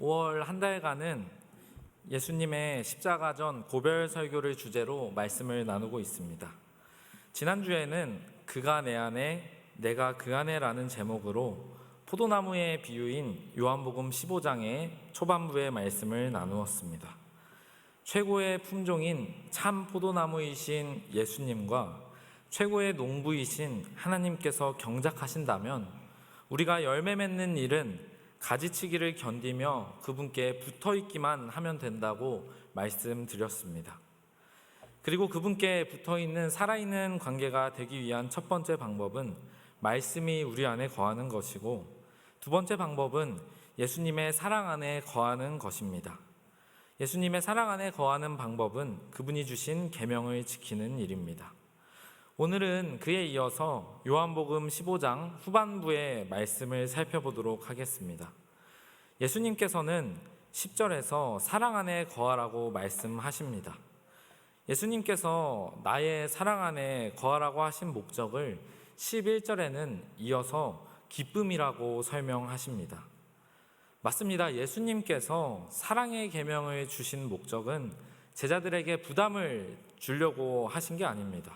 5월 한 달간은 예수님의 십자가전 고별 설교를 주제로 말씀을 나누고 있습니다. 지난주에는 그가 내 안에 내가 그 안에라는 제목으로 포도나무의 비유인 요한복음 15장의 초반부의 말씀을 나누었습니다. 최고의 품종인 참 포도나무이신 예수님과 최고의 농부이신 하나님께서 경작하신다면 우리가 열매 맺는 일은 가지치기를 견디며 그분께 붙어 있기만 하면 된다고 말씀드렸습니다. 그리고 그분께 붙어 있는 살아있는 관계가 되기 위한 첫 번째 방법은 말씀이 우리 안에 거하는 것이고 두 번째 방법은 예수님의 사랑 안에 거하는 것입니다. 예수님의 사랑 안에 거하는 방법은 그분이 주신 계명을 지키는 일입니다. 오늘은 그에 이어서 요한복음 15장 후반부의 말씀을 살펴보도록 하겠습니다. 예수님께서는 10절에서 사랑 안에 거하라고 말씀하십니다. 예수님께서 나의 사랑 안에 거하라고 하신 목적을 11절에는 이어서 기쁨이라고 설명하십니다. 맞습니다. 예수님께서 사랑의 계명을 주신 목적은 제자들에게 부담을 주려고 하신 게 아닙니다.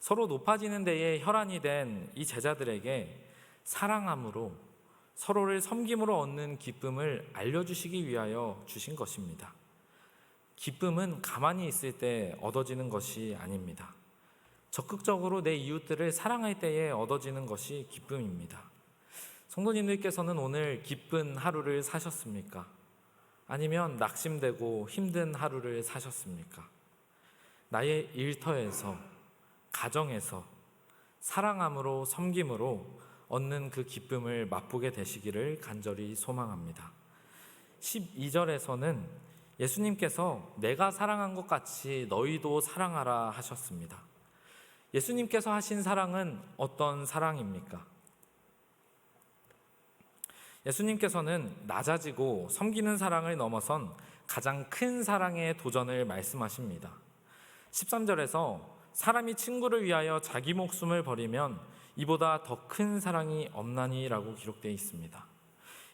서로 높아지는 데에 혈안이 된 이 제자들에게 사랑함으로 서로를 섬김으로 얻는 기쁨을 알려주시기 위하여 주신 것입니다. 기쁨은 가만히 있을 때 얻어지는 것이 아닙니다. 적극적으로 내 이웃들을 사랑할 때에 얻어지는 것이 기쁨입니다. 성도님들께서는 오늘 기쁜 하루를 사셨습니까? 아니면 낙심되고 힘든 하루를 사셨습니까? 나의 일터에서, 가정에서 사랑함으로 섬김으로 얻는 그 기쁨을 맛보게 되시기를 간절히 소망합니다. 12절에서는 예수님께서 내가 사랑한 것 같이 너희도 사랑하라 하셨습니다. 예수님께서 하신 사랑은 어떤 사랑입니까? 예수님께서는 낮아지고 섬기는 사랑을 넘어선 가장 큰 사랑의 도전을 말씀하십니다. 13절에서 사람이 친구를 위하여 자기 목숨을 버리면 이보다 더 큰 사랑이 없나니라고 기록되어 있습니다.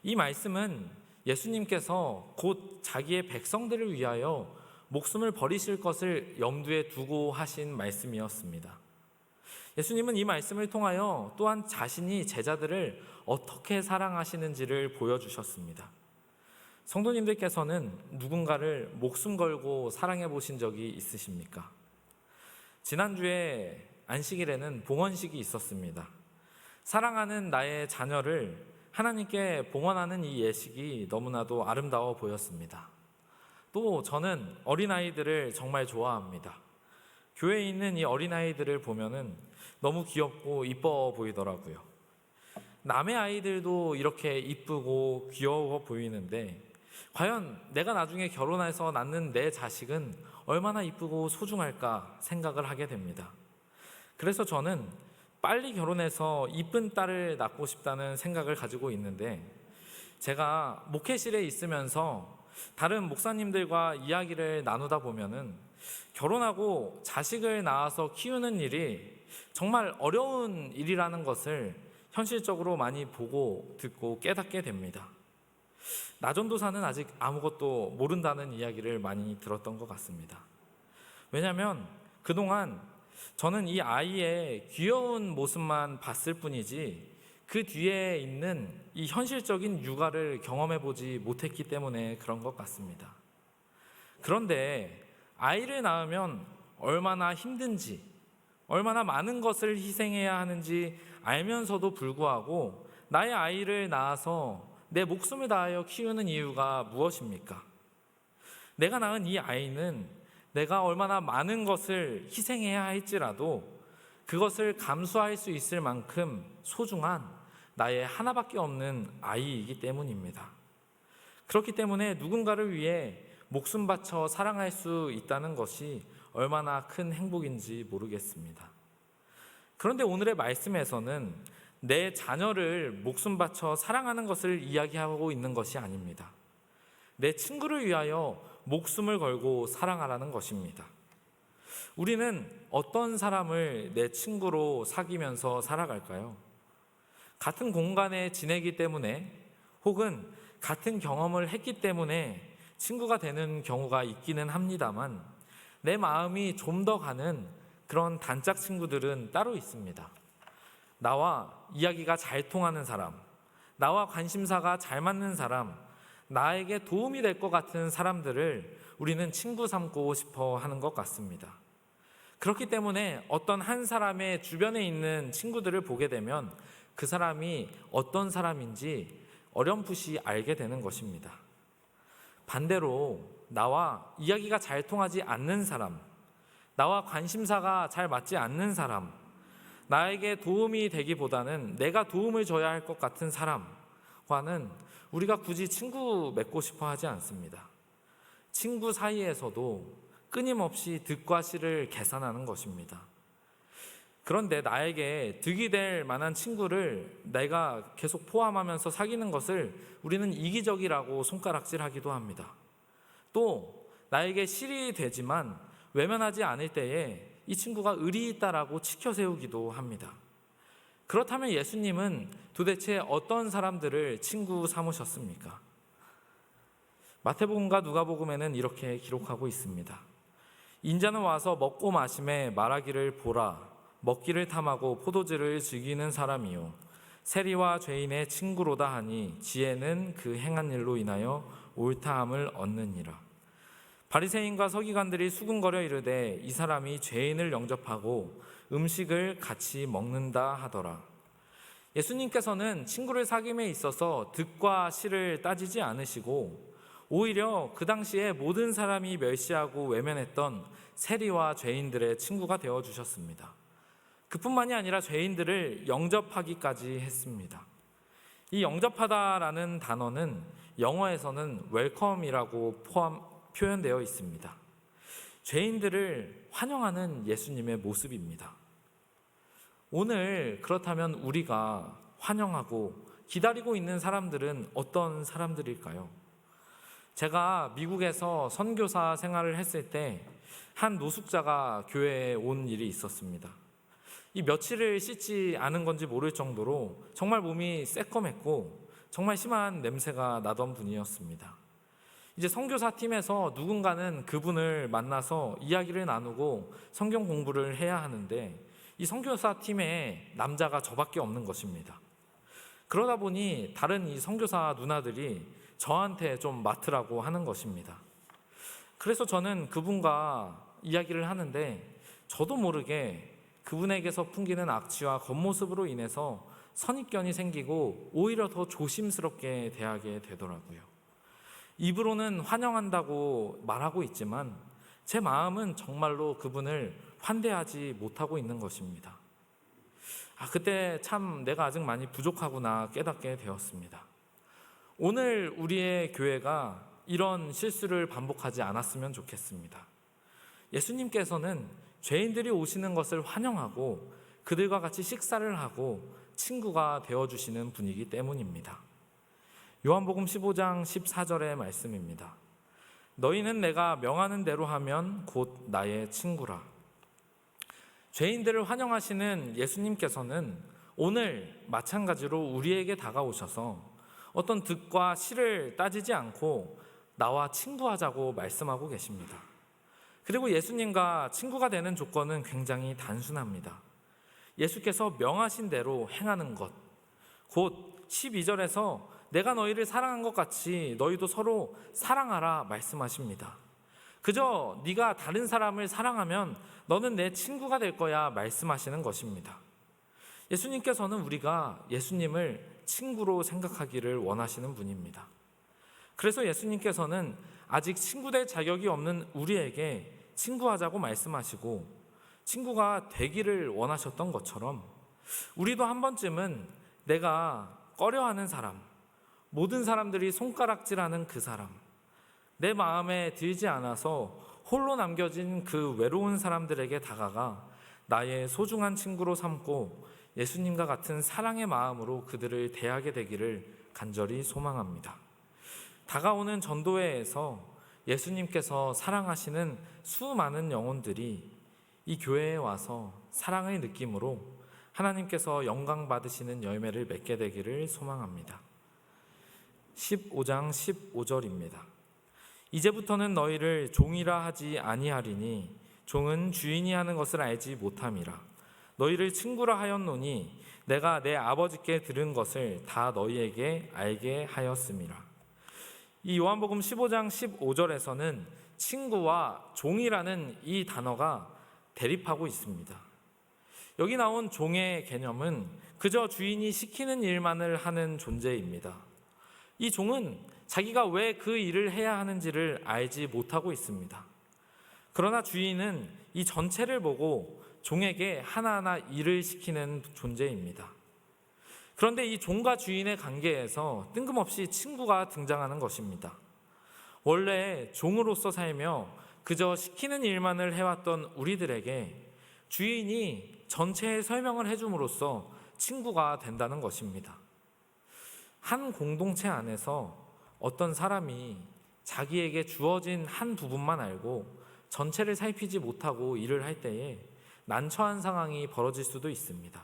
이 말씀은 예수님께서 곧 자기의 백성들을 위하여 목숨을 버리실 것을 염두에 두고 하신 말씀이었습니다. 예수님은 이 말씀을 통하여 또한 자신이 제자들을 어떻게 사랑하시는지를 보여주셨습니다. 성도님들께서는 누군가를 목숨 걸고 사랑해 보신 적이 있으십니까? 지난주에 안식일에는 봉헌식이 있었습니다. 사랑하는 나의 자녀를 하나님께 봉헌하는 이 예식이 너무나도 아름다워 보였습니다. 또 저는 어린아이들을 정말 좋아합니다. 교회에 있는 이 어린아이들을 보면은 너무 귀엽고 이뻐 보이더라고요. 남의 아이들도 이렇게 이쁘고 귀여워 보이는데 과연 내가 나중에 결혼해서 낳는 내 자식은 얼마나 이쁘고 소중할까 생각을 하게 됩니다. 그래서 저는 빨리 결혼해서 이쁜 딸을 낳고 싶다는 생각을 가지고 있는데 제가 목회실에 있으면서 다른 목사님들과 이야기를 나누다 보면은 결혼하고 자식을 낳아서 키우는 일이 정말 어려운 일이라는 것을 현실적으로 많이 보고 듣고 깨닫게 됩니다. 나전도사는 아직 아무것도 모른다는 이야기를 많이 들었던 것 같습니다. 왜냐하면 그동안 저는 이 아이의 귀여운 모습만 봤을 뿐이지 그 뒤에 있는 이 현실적인 육아를 경험해 보지 못했기 때문에 그런 것 같습니다. 그런데 아이를 낳으면 얼마나 힘든지, 얼마나 많은 것을 희생해야 하는지 알면서도 불구하고 나의 아이를 낳아서 내 목숨을 다하여 키우는 이유가 무엇입니까? 내가 낳은 이 아이는 내가 얼마나 많은 것을 희생해야 할지라도 그것을 감수할 수 있을 만큼 소중한 나의 하나밖에 없는 아이이기 때문입니다. 그렇기 때문에 누군가를 위해 목숨 바쳐 사랑할 수 있다는 것이 얼마나 큰 행복인지 모르겠습니다. 그런데 오늘의 말씀에서는 내 자녀를 목숨 바쳐 사랑하는 것을 이야기하고 있는 것이 아닙니다. 내 친구를 위하여 목숨을 걸고 사랑하라는 것입니다. 우리는 어떤 사람을 내 친구로 사귀면서 살아갈까요? 같은 공간에 지내기 때문에 혹은 같은 경험을 했기 때문에 친구가 되는 경우가 있기는 합니다만 내 마음이 좀 더 가는 그런 단짝 친구들은 따로 있습니다. 나와 이야기가 잘 통하는 사람, 나와 관심사가 잘 맞는 사람, 나에게 도움이 될 것 같은 사람들을 우리는 친구 삼고 싶어 하는 것 같습니다. 그렇기 때문에 어떤 한 사람의 주변에 있는 친구들을 보게 되면 그 사람이 어떤 사람인지 어렴풋이 알게 되는 것입니다. 반대로 나와 이야기가 잘 통하지 않는 사람, 나와 관심사가 잘 맞지 않는 사람, 나에게 도움이 되기보다는 내가 도움을 줘야 할 것 같은 사람과는 우리가 굳이 친구 맺고 싶어 하지 않습니다. 친구 사이에서도 끊임없이 득과 실을 계산하는 것입니다. 그런데 나에게 득이 될 만한 친구를 내가 계속 포함하면서 사귀는 것을 우리는 이기적이라고 손가락질하기도 합니다. 또 나에게 실이 되지만 외면하지 않을 때에 이 친구가 의리 있다라고 치켜 세우기도 합니다. 그렇다면 예수님은 도대체 어떤 사람들을 친구 삼으셨습니까? 마태복음과 누가복음에는 이렇게 기록하고 있습니다. 인자는 와서 먹고 마심에 말하기를 보라 먹기를 탐하고 포도주를 즐기는 사람이요 세리와 죄인의 친구로다 하니 지혜는 그 행한 일로 인하여 옳다함을 얻느니라. 바리새인과 서기관들이 수군거려 이르되 이 사람이 죄인을 영접하고 음식을 같이 먹는다 하더라. 예수님께서는 친구를 사귐에 있어서 득과 실을 따지지 않으시고 오히려 그 당시에 모든 사람이 멸시하고 외면했던 세리와 죄인들의 친구가 되어 주셨습니다. 그뿐만이 아니라 죄인들을 영접하기까지 했습니다. 이 영접하다라는 단어는 영어에서는 웰컴이라고 포함 표현되어 있습니다. 죄인들을 환영하는 예수님의 모습입니다. 오늘 그렇다면 우리가 환영하고 기다리고 있는 사람들은 어떤 사람들일까요? 제가 미국에서 선교사 생활을 했을 때 한 노숙자가 교회에 온 일이 있었습니다. 이 며칠을 씻지 않은 건지 모를 정도로 정말 몸이 새껌했고 정말 심한 냄새가 나던 분이었습니다. 이제 선교사 팀에서 누군가는 그분을 만나서 이야기를 나누고 성경 공부를 해야 하는데 이 선교사 팀에 남자가 저밖에 없는 것입니다. 그러다 보니 다른 이 선교사 누나들이 저한테 좀 맡으라고 하는 것입니다. 그래서 저는 그분과 이야기를 하는데 저도 모르게 그분에게서 풍기는 악취와 겉모습으로 인해서 선입견이 생기고 오히려 더 조심스럽게 대하게 되더라고요. 입으로는 환영한다고 말하고 있지만 제 마음은 정말로 그분을 환대하지 못하고 있는 것입니다. 아, 그때 참 내가 아직 많이 부족하구나 깨닫게 되었습니다. 오늘 우리의 교회가 이런 실수를 반복하지 않았으면 좋겠습니다. 예수님께서는 죄인들이 오시는 것을 환영하고 그들과 같이 식사를 하고 친구가 되어 주시는 분이기 때문입니다. 요한복음 15장 14절의 말씀입니다. 너희는 내가 명하는 대로 하면 곧 나의 친구라. 죄인들을 환영하시는 예수님께서는 오늘 마찬가지로 우리에게 다가오셔서 어떤 득과 실을 따지지 않고 나와 친구하자고 말씀하고 계십니다. 그리고 예수님과 친구가 되는 조건은 굉장히 단순합니다. 예수께서 명하신 대로 행하는 것. 곧 12절에서 내가 너희를 사랑한 것 같이 너희도 서로 사랑하라 말씀하십니다. 그저 네가 다른 사람을 사랑하면 너는 내 친구가 될 거야 말씀하시는 것입니다. 예수님께서는 우리가 예수님을 친구로 생각하기를 원하시는 분입니다. 그래서 예수님께서는 아직 친구 될 자격이 없는 우리에게 친구하자고 말씀하시고 친구가 되기를 원하셨던 것처럼 우리도 한 번쯤은 내가 꺼려하는 사람, 모든 사람들이 손가락질하는 그 사람, 내 마음에 들지 않아서 홀로 남겨진 그 외로운 사람들에게 다가가 나의 소중한 친구로 삼고 예수님과 같은 사랑의 마음으로 그들을 대하게 되기를 간절히 소망합니다. 다가오는 전도회에서 예수님께서 사랑하시는 수많은 영혼들이 이 교회에 와서 사랑의 느낌으로 하나님께서 영광 받으시는 열매를 맺게 되기를 소망합니다. 15장 15절입니다. 이제부터는 너희를 종이라 하지 아니하리니 종은 주인이 하는 것을 알지 못함이라. 너희를 친구라 하였노니 내가 내 아버지께 들은 것을 다 너희에게 알게 하였음이라. 이 요한복음 15장 15절에서는 친구와 종이라는 이 단어가 대립하고 있습니다. 여기 나온 종의 개념은 그저 주인이 시키는 일만을 하는 존재입니다. 이 종은 자기가 왜 그 일을 해야 하는지를 알지 못하고 있습니다. 그러나 주인은 이 전체를 보고 종에게 하나하나 일을 시키는 존재입니다. 그런데 이 종과 주인의 관계에서 뜬금없이 친구가 등장하는 것입니다. 원래 종으로서 살며 그저 시키는 일만을 해왔던 우리들에게 주인이 전체의 설명을 해줌으로써 친구가 된다는 것입니다. 한 공동체 안에서 어떤 사람이 자기에게 주어진 한 부분만 알고 전체를 살피지 못하고 일을 할 때에 난처한 상황이 벌어질 수도 있습니다.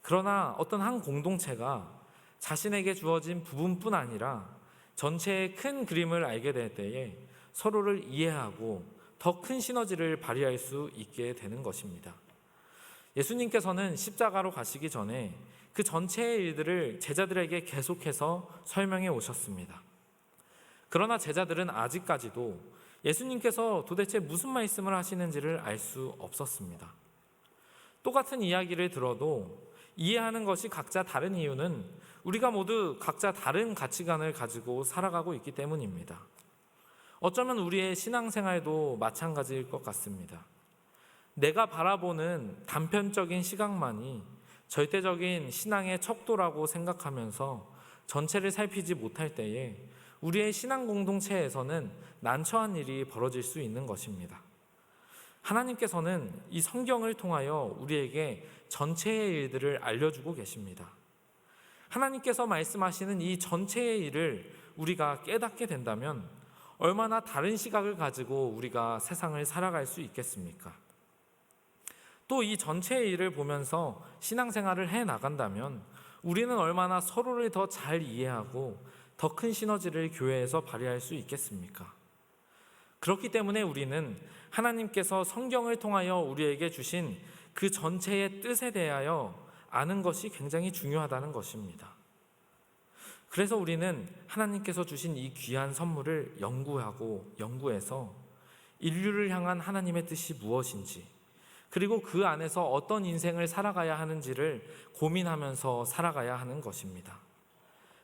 그러나 어떤 한 공동체가 자신에게 주어진 부분뿐 아니라 전체의 큰 그림을 알게 될 때에 서로를 이해하고 더 큰 시너지를 발휘할 수 있게 되는 것입니다. 예수님께서는 십자가로 가시기 전에 그 전체의 일들을 제자들에게 계속해서 설명해 오셨습니다. 그러나 제자들은 아직까지도 예수님께서 도대체 무슨 말씀을 하시는지를 알 수 없었습니다. 똑같은 이야기를 들어도 이해하는 것이 각자 다른 이유는 우리가 모두 각자 다른 가치관을 가지고 살아가고 있기 때문입니다. 어쩌면 우리의 신앙생활도 마찬가지일 것 같습니다. 내가 바라보는 단편적인 시각만이 절대적인 신앙의 척도라고 생각하면서 전체를 살피지 못할 때에 우리의 신앙 공동체에서는 난처한 일이 벌어질 수 있는 것입니다. 하나님께서는 이 성경을 통하여 우리에게 전체의 일들을 알려주고 계십니다. 하나님께서 말씀하시는 이 전체의 일을 우리가 깨닫게 된다면 얼마나 다른 시각을 가지고 우리가 세상을 살아갈 수 있겠습니까? 또 이 전체의 일을 보면서 신앙생활을 해 나간다면 우리는 얼마나 서로를 더 잘 이해하고 더 큰 시너지를 교회에서 발휘할 수 있겠습니까? 그렇기 때문에 우리는 하나님께서 성경을 통하여 우리에게 주신 그 전체의 뜻에 대하여 아는 것이 굉장히 중요하다는 것입니다. 그래서 우리는 하나님께서 주신 이 귀한 선물을 연구하고 연구해서 인류를 향한 하나님의 뜻이 무엇인지 그리고 그 안에서 어떤 인생을 살아가야 하는지를 고민하면서 살아가야 하는 것입니다.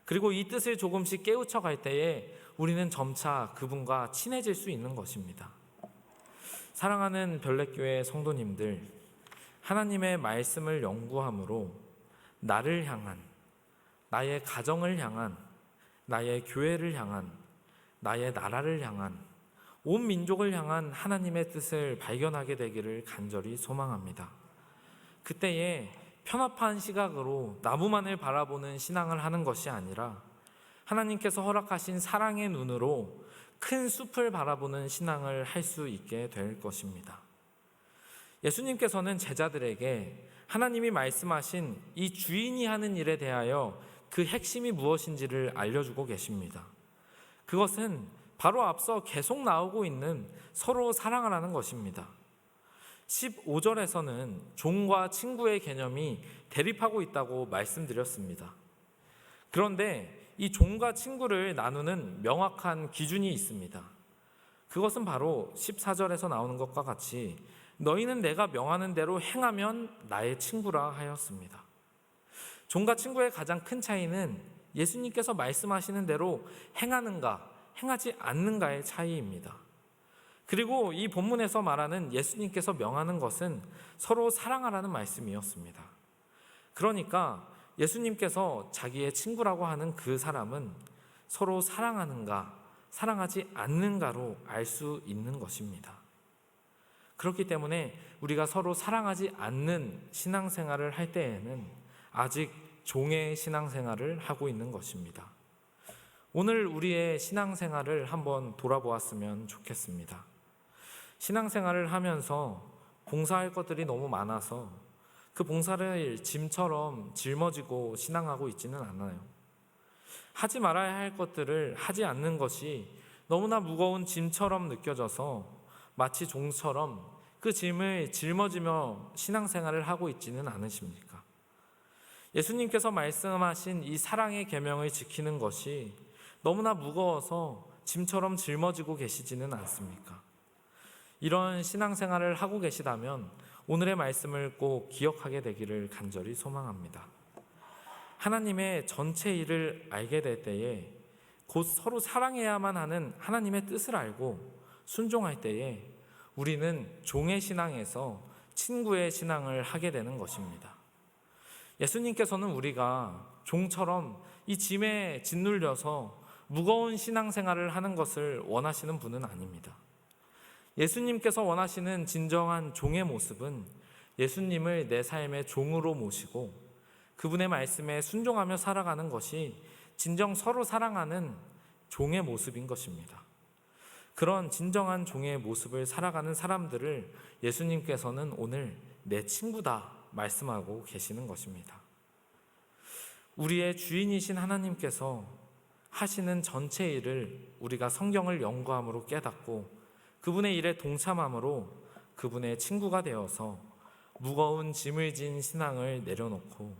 그리고 이 뜻을 조금씩 깨우쳐 갈 때에 우리는 점차 그분과 친해질 수 있는 것입니다. 사랑하는 별내교회 성도님들, 하나님의 말씀을 연구함으로 나를 향한, 나의 가정을 향한, 나의 교회를 향한, 나의 나라를 향한, 온 민족을 향한 하나님의 뜻을 발견하게 되기를 간절히 소망합니다. 그때에 편협한 시각으로 나무만을 바라보는 신앙을 하는 것이 아니라 하나님께서 허락하신 사랑의 눈으로 큰 숲을 바라보는 신앙을 할 수 있게 될 것입니다. 예수님께서는 제자들에게 하나님이 말씀하신 이 주인이 하는 일에 대하여 그 핵심이 무엇인지를 알려주고 계십니다. 그것은 바로 앞서 계속 나오고 있는 서로 사랑하라는 것입니다. 15절에서는 종과 친구의 개념이 대립하고 있다고 말씀드렸습니다. 그런데 이 종과 친구를 나누는 명확한 기준이 있습니다. 그것은 바로 14절에서 나오는 것과 같이 너희는 내가 명하는 대로 행하면 나의 친구라 하였습니다. 종과 친구의 가장 큰 차이는 예수님께서 말씀하시는 대로 행하는가, 행하지 않는가의 차이입니다. 그리고 이 본문에서 말하는 예수님께서 명하는 것은 서로 사랑하라는 말씀이었습니다. 그러니까 예수님께서 자기의 친구라고 하는 그 사람은 서로 사랑하는가, 사랑하지 않는가로 알 수 있는 것입니다. 그렇기 때문에 우리가 서로 사랑하지 않는 신앙생활을 할 때에는 아직 종의 신앙생활을 하고 있는 것입니다. 오늘 우리의 신앙생활을 한번 돌아보았으면 좋겠습니다. 신앙생활을 하면서 봉사할 것들이 너무 많아서 그 봉사를 짐처럼 짊어지고 신앙하고 있지는 않아요. 하지 말아야 할 것들을 하지 않는 것이 너무나 무거운 짐처럼 느껴져서 마치 종처럼 그 짐을 짊어지며 신앙생활을 하고 있지는 않으십니까? 예수님께서 말씀하신 이 사랑의 계명을 지키는 것이 너무나 무거워서 짐처럼 짊어지고 계시지는 않습니까? 이런 신앙생활을 하고 계시다면 오늘의 말씀을 꼭 기억하게 되기를 간절히 소망합니다. 하나님의 전체 일을 알게 될 때에 곧 서로 사랑해야만 하는 하나님의 뜻을 알고 순종할 때에 우리는 종의 신앙에서 친구의 신앙을 하게 되는 것입니다. 예수님께서는 우리가 종처럼 이 짐에 짓눌려서 무거운 신앙생활을 하는 것을 원하시는 분은 아닙니다. 예수님께서 원하시는 진정한 종의 모습은 예수님을 내 삶의 종으로 모시고 그분의 말씀에 순종하며 살아가는 것이 진정 서로 사랑하는 종의 모습인 것입니다. 그런 진정한 종의 모습을 살아가는 사람들을 예수님께서는 오늘 내 친구다 말씀하고 계시는 것입니다. 우리의 주인이신 하나님께서 하시는 전체 일을 우리가 성경을 연구함으로 깨닫고 그분의 일에 동참함으로 그분의 친구가 되어서 무거운 짐을 진 신앙을 내려놓고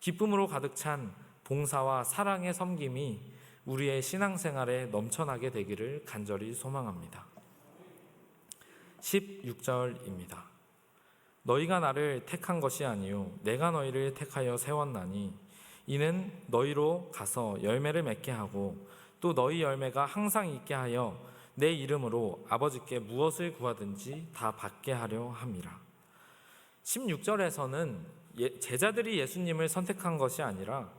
기쁨으로 가득 찬 봉사와 사랑의 섬김이 우리의 신앙생활에 넘쳐나게 되기를 간절히 소망합니다. 16절입니다. 너희가 나를 택한 것이 아니요 내가 너희를 택하여 세웠나니 이는 너희로 가서 열매를 맺게 하고 또 너희 열매가 항상 있게 하여 내 이름으로 아버지께 무엇을 구하든지 다 받게 하려 함이라. 16절에서는 예, 제자들이 예수님을 선택한 것이 아니라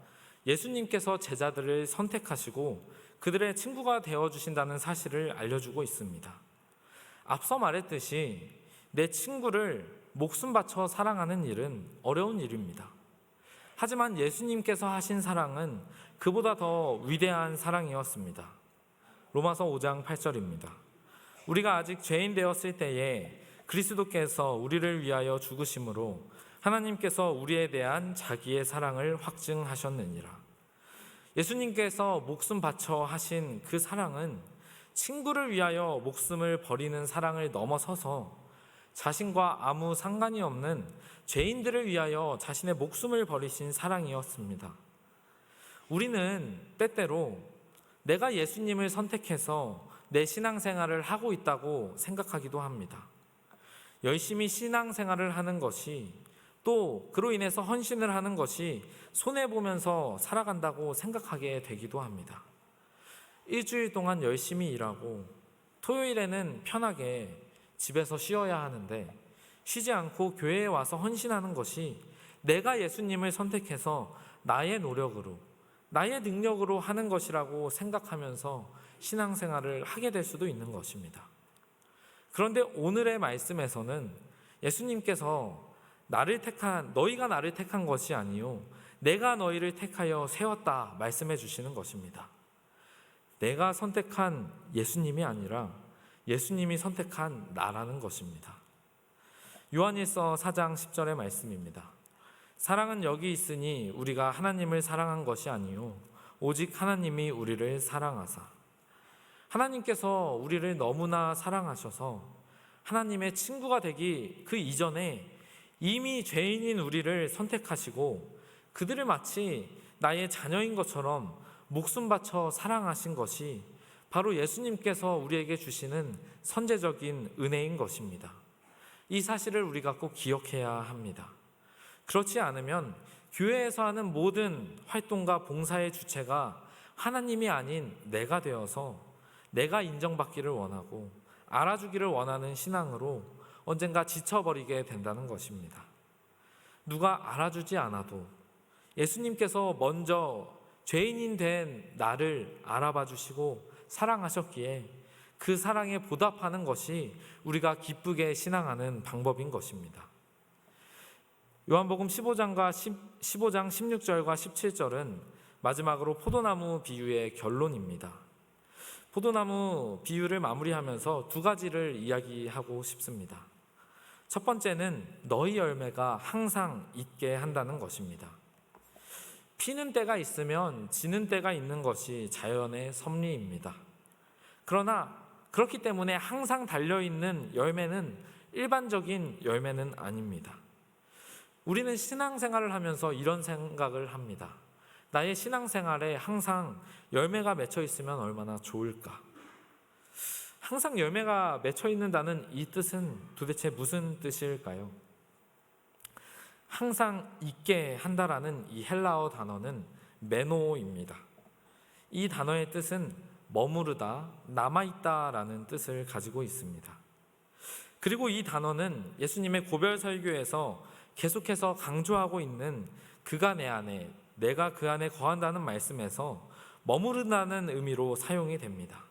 예수님께서 제자들을 선택하시고 그들의 친구가 되어 주신다는 사실을 알려주고 있습니다. 앞서 말했듯이 내 친구를 목숨 바쳐 사랑하는 일은 어려운 일입니다. 하지만 예수님께서 하신 사랑은 그보다 더 위대한 사랑이었습니다. 로마서 5장 8절입니다. 우리가 아직 죄인 되었을 때에 그리스도께서 우리를 위하여 죽으심으로 하나님께서 우리에 대한 자기의 사랑을 확증하셨느니라. 예수님께서 목숨 바쳐 하신 그 사랑은 친구를 위하여 목숨을 버리는 사랑을 넘어서서 자신과 아무 상관이 없는 죄인들을 위하여 자신의 목숨을 버리신 사랑이었습니다. 우리는 때때로 내가 예수님을 선택해서 내 신앙생활을 하고 있다고 생각하기도 합니다. 열심히 신앙생활을 하는 것이 또 그로 인해서 헌신을 하는 것이 손해보면서 살아간다고 생각하게 되기도 합니다. 일주일 동안 열심히 일하고 토요일에는 편하게 집에서 쉬어야 하는데 쉬지 않고 교회에 와서 헌신하는 것이 내가 예수님을 선택해서 나의 노력으로 나의 능력으로 하는 것이라고 생각하면서 신앙생활을 하게 될 수도 있는 것입니다. 그런데 오늘의 말씀에서는 예수님께서 나를 택한 너희가 나를 택한 것이 아니요 내가 너희를 택하여 세웠다 말씀해 주시는 것입니다. 내가 선택한 예수님이 아니라 예수님이 선택한 나라는 것입니다. 요한일서 4장 10절의 말씀입니다. 사랑은 여기 있으니 우리가 하나님을 사랑한 것이 아니요 오직 하나님이 우리를 사랑하사 하나님께서 우리를 너무나 사랑하셔서 하나님의 친구가 되기 그 이전에 이미 죄인인 우리를 선택하시고 그들을 마치 나의 자녀인 것처럼 목숨 바쳐 사랑하신 것이 바로 예수님께서 우리에게 주시는 선제적인 은혜인 것입니다. 이 사실을 우리가 꼭 기억해야 합니다. 그렇지 않으면 교회에서 하는 모든 활동과 봉사의 주체가 하나님이 아닌 내가 되어서 내가 인정받기를 원하고 알아주기를 원하는 신앙으로 언젠가 지쳐버리게 된다는 것입니다. 누가 알아주지 않아도 예수님께서 먼저 죄인인 된 나를 알아봐 주시고 사랑하셨기에 그 사랑에 보답하는 것이 우리가 기쁘게 신앙하는 방법인 것입니다. 요한복음 15장과 10, 15장 16절과 17절은 마지막으로 포도나무 비유의 결론입니다. 포도나무 비유를 마무리하면서 두 가지를 이야기하고 싶습니다. 첫 번째는 너희 열매가 항상 있게 한다는 것입니다. 피는 때가 있으면 지는 때가 있는 것이 자연의 섭리입니다. 그러나 그렇기 때문에 항상 달려있는 열매는 일반적인 열매는 아닙니다. 우리는 신앙생활을 하면서 이런 생각을 합니다. 나의 신앙생활에 항상 열매가 맺혀 있으면 얼마나 좋을까? 항상 열매가 맺혀 있는다는 이 뜻은 도대체 무슨 뜻일까요? 항상 있게 한다라는 이 헬라어 단어는 메노입니다. 이 단어의 뜻은 머무르다, 남아있다라는 뜻을 가지고 있습니다. 그리고 이 단어는 예수님의 고별 설교에서 계속해서 강조하고 있는 그가 내 안에, 내가 그 안에 거한다는 말씀에서 머무른다는 의미로 사용이 됩니다.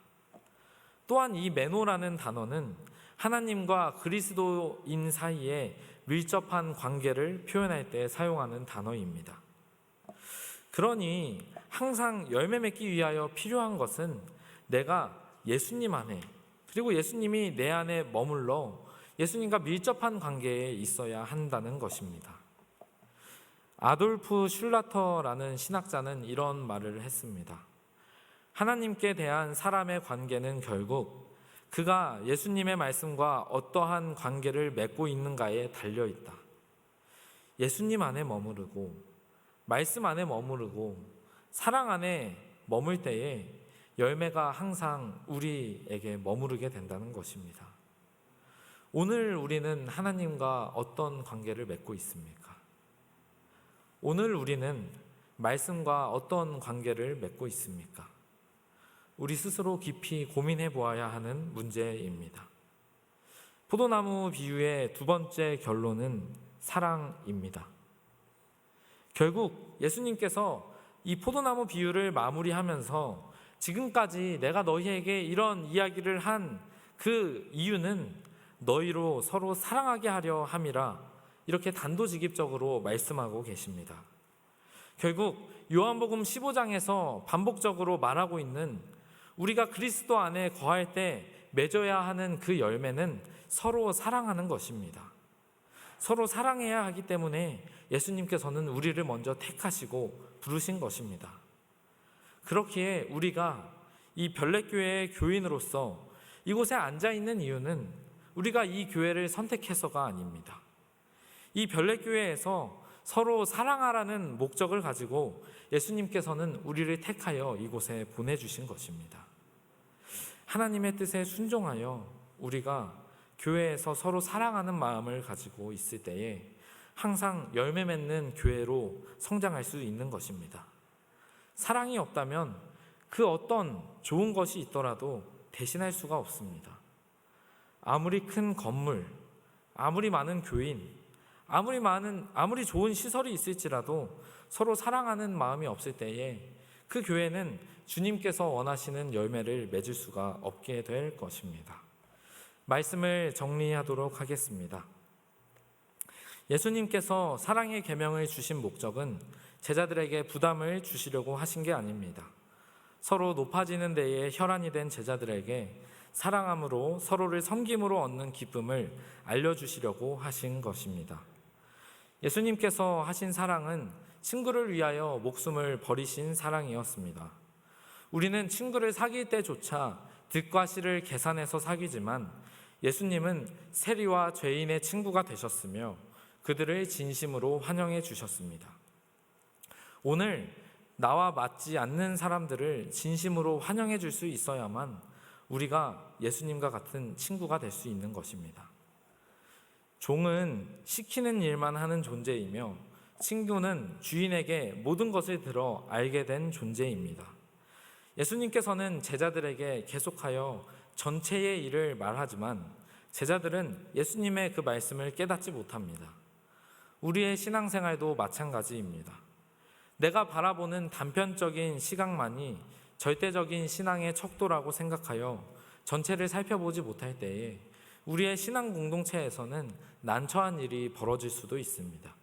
또한 이 메노라는 단어는 하나님과 그리스도인 사이에 밀접한 관계를 표현할 때 사용하는 단어입니다. 그러니 항상 열매 맺기 위하여 필요한 것은 내가 예수님 안에 그리고 예수님이 내 안에 머물러 예수님과 밀접한 관계에 있어야 한다는 것입니다. 아돌프 슐라터라는 신학자는 이런 말을 했습니다. 하나님께 대한 사람의 관계는 결국 그가 예수님의 말씀과 어떠한 관계를 맺고 있는가에 달려 있다. 예수님 안에 머무르고 말씀 안에 머무르고 사랑 안에 머물 때에 열매가 항상 우리에게 머무르게 된다는 것입니다. 오늘 우리는 하나님과 어떤 관계를 맺고 있습니까? 오늘 우리는 말씀과 어떤 관계를 맺고 있습니까? 우리 스스로 깊이 고민해 보아야 하는 문제입니다. 포도나무 비유의 두 번째 결론은 사랑입니다. 결국 예수님께서 이 포도나무 비유를 마무리하면서 지금까지 내가 너희에게 이런 이야기를 한 그 이유는 너희로 서로 사랑하게 하려 함이라 이렇게 단도직입적으로 말씀하고 계십니다. 결국 요한복음 15장에서 반복적으로 말하고 있는 우리가 그리스도 안에 거할 때 맺어야 하는 그 열매는 서로 사랑하는 것입니다. 서로 사랑해야 하기 때문에 예수님께서는 우리를 먼저 택하시고 부르신 것입니다. 그렇기에 우리가 이 별내교회의 교인으로서 이곳에 앉아 있는 이유는 우리가 이 교회를 선택해서가 아닙니다. 이 별내교회에서 서로 사랑하라는 목적을 가지고 예수님께서는 우리를 택하여 이곳에 보내주신 것입니다. 하나님의 뜻에 순종하여 우리가 교회에서 서로 사랑하는 마음을 가지고 있을 때에 항상 열매 맺는 교회로 성장할 수 있는 것입니다. 사랑이 없다면 그 어떤 좋은 것이 있더라도 대신할 수가 없습니다. 아무리 큰 건물, 아무리 많은 교인, 아무리 많은 아무리 좋은 시설이 있을지라도 서로 사랑하는 마음이 없을 때에 그 교회는 주님께서 원하시는 열매를 맺을 수가 없게 될 것입니다. 말씀을 정리하도록 하겠습니다. 예수님께서 사랑의 계명을 주신 목적은 제자들에게 부담을 주시려고 하신 게 아닙니다. 서로 높아지는 데에 혈안이 된 제자들에게 사랑함으로 서로를 섬김으로 얻는 기쁨을 알려주시려고 하신 것입니다. 예수님께서 하신 사랑은 친구를 위하여 목숨을 버리신 사랑이었습니다. 우리는 친구를 사귈 때조차 득과 실을 계산해서 사귀지만 예수님은 세리와 죄인의 친구가 되셨으며 그들을 진심으로 환영해 주셨습니다. 오늘 나와 맞지 않는 사람들을 진심으로 환영해 줄 수 있어야만 우리가 예수님과 같은 친구가 될 수 있는 것입니다. 종은 시키는 일만 하는 존재이며 친구는 주인에게 모든 것을 들어 알게 된 존재입니다. 예수님께서는 제자들에게 계속하여 전체의 일을 말하지만 제자들은 예수님의 그 말씀을 깨닫지 못합니다. 우리의 신앙생활도 마찬가지입니다. 내가 바라보는 단편적인 시각만이 절대적인 신앙의 척도라고 생각하여 전체를 살펴보지 못할 때에 우리의 신앙 공동체에서는 난처한 일이 벌어질 수도 있습니다.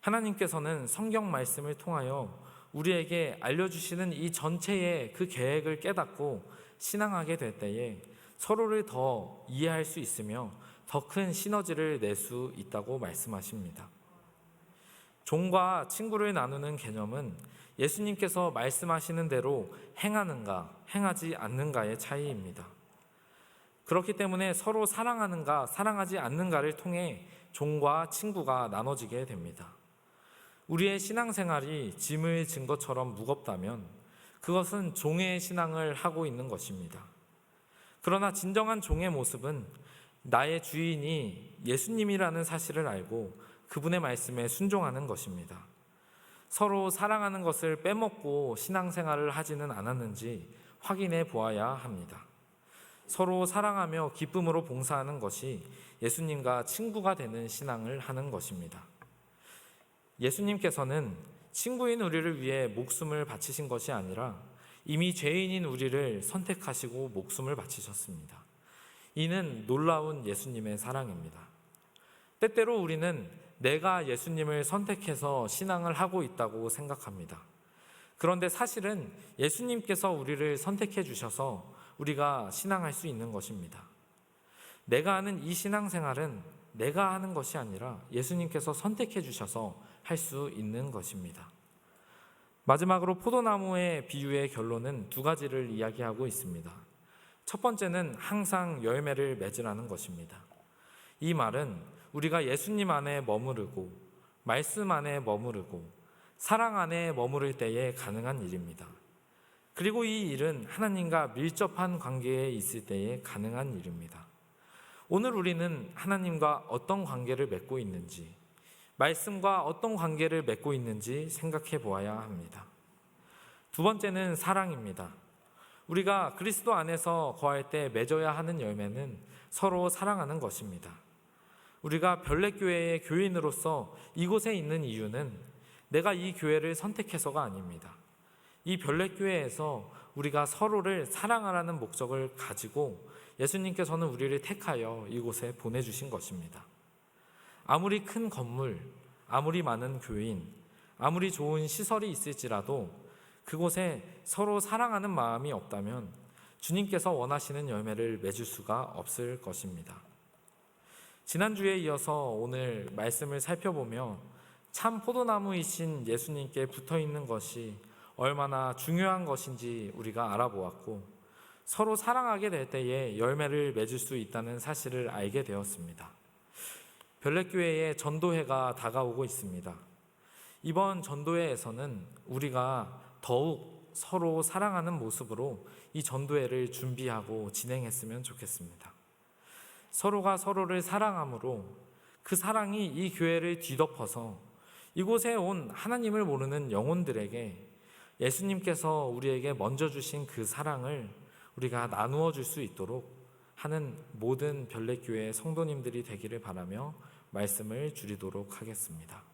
하나님께서는 성경 말씀을 통하여 우리에게 알려주시는 이 전체의 그 계획을 깨닫고 신앙하게 될 때에 서로를 더 이해할 수 있으며 더 큰 시너지를 낼 수 있다고 말씀하십니다. 종과 친구를 나누는 개념은 예수님께서 말씀하시는 대로 행하는가, 행하지 않는가의 차이입니다. 그렇기 때문에 서로 사랑하는가, 사랑하지 않는가를 통해 종과 친구가 나눠지게 됩니다. 우리의 신앙생활이 짐을 진 것처럼 무겁다면 그것은 종의 신앙을 하고 있는 것입니다. 그러나 진정한 종의 모습은 나의 주인이 예수님이라는 사실을 알고 그분의 말씀에 순종하는 것입니다. 서로 사랑하는 것을 빼먹고 신앙생활을 하지는 않았는지 확인해 보아야 합니다. 서로 사랑하며 기쁨으로 봉사하는 것이 예수님과 친구가 되는 신앙을 하는 것입니다. 예수님께서는 친구인 우리를 위해 목숨을 바치신 것이 아니라 이미 죄인인 우리를 선택하시고 목숨을 바치셨습니다. 이는 놀라운 예수님의 사랑입니다. 때때로 우리는 내가 예수님을 선택해서 신앙을 하고 있다고 생각합니다. 그런데 사실은 예수님께서 우리를 선택해 주셔서 우리가 신앙할 수 있는 것입니다. 내가 하는 이 신앙생활은 내가 하는 것이 아니라 예수님께서 선택해 주셔서 할 수 있는 것입니다. 마지막으로 포도나무의 비유의 결론은 두 가지를 이야기하고 있습니다. 첫 번째는 항상 열매를 맺으라는 것입니다. 이 말은 우리가 예수님 안에 머무르고 말씀 안에 머무르고 사랑 안에 머무를 때에 가능한 일입니다. 그리고 이 일은 하나님과 밀접한 관계에 있을 때에 가능한 일입니다. 오늘 우리는 하나님과 어떤 관계를 맺고 있는지, 말씀과 어떤 관계를 맺고 있는지 생각해 보아야 합니다. 두 번째는 사랑입니다. 우리가 그리스도 안에서 거할 때 맺어야 하는 열매는 서로 사랑하는 것입니다. 우리가 별내교회의 교인으로서 이곳에 있는 이유는 내가 이 교회를 선택해서가 아닙니다. 이 별내교회에서 우리가 서로를 사랑하라는 목적을 가지고 예수님께서는 우리를 택하여 이곳에 보내주신 것입니다. 아무리 큰 건물, 아무리 많은 교인, 아무리 좋은 시설이 있을지라도 그곳에 서로 사랑하는 마음이 없다면 주님께서 원하시는 열매를 맺을 수가 없을 것입니다. 지난주에 이어서 오늘 말씀을 살펴보며 참 포도나무이신 예수님께 붙어 있는 것이 얼마나 중요한 것인지 우리가 알아보았고 서로 사랑하게 될 때에 열매를 맺을 수 있다는 사실을 알게 되었습니다. 별내교회의 전도회가 다가오고 있습니다. 이번 전도회에서는 우리가 더욱 서로 사랑하는 모습으로 이 전도회를 준비하고 진행했으면 좋겠습니다. 서로가 서로를 사랑함으로 그 사랑이 이 교회를 뒤덮어서 이곳에 온 하나님을 모르는 영혼들에게 예수님께서 우리에게 먼저 주신 그 사랑을 우리가 나누어 줄 수 있도록 하는 모든 별내교회 성도님들이 되기를 바라며 말씀을 줄이도록 하겠습니다.